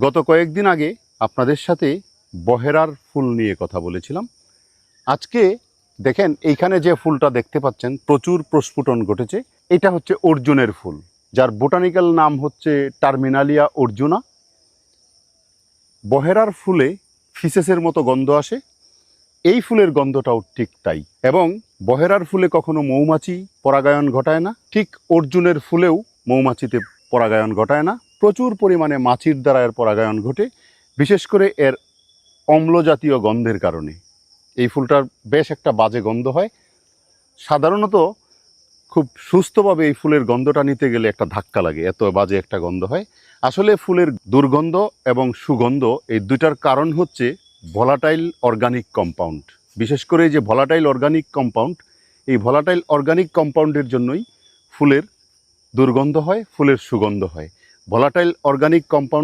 গত কয়েকদিন আগে আপনাদের সাথে বহেরার ফুল নিয়ে কথা বলেছিলাম। আজকে দেখেন, এইখানে যে ফুলটা দেখতে পাচ্ছেন, প্রচুর প্রস্ফুটন ঘটেছে। এটা হচ্ছে অর্জুনের ফুল, যার বোটানিক্যাল নাম হচ্ছে টার্মিনালিয়া অর্জুনা। বহেরার ফুলে ফিসেসের মতো গন্ধ আসে। এই ফুলের গন্ধটাও ঠিক তাই। এবং বহেরার ফুলে কখনো মৌমাছি পরাগায়ন ঘটায় না। ঠিক অর্জুনের ফুলেও মৌমাছিতে পরাগায়ন ঘটায় না। প্রচুর পরিমাণে মাছির দ্বারা এর পরাগায়ন ঘটে, বিশেষ করে এর অম্লজাতীয় গন্ধের কারণে। এই ফুলটার বেশ একটা বাজে গন্ধ হয়। সাধারণত খুব সুস্থভাবে এই ফুলের গন্ধটা নিতে গেলে একটা ধাক্কা লাগে, এত বাজে একটা গন্ধ হয়। আসলে ফুলের দুর্গন্ধ এবং সুগন্ধ এই দুইটার কারণ হচ্ছে ভলাটাইল অর্গানিক কম্পাউন্ড। বিশেষ করে যে ভলাটাইল অর্গানিক কম্পাউন্ড, এই ভলাটাইল অর্গানিক কম্পাউন্ডের জন্যই ফুলের দুর্গন্ধ হয়, ফুলের সুগন্ধ হয়। Volatile organic compound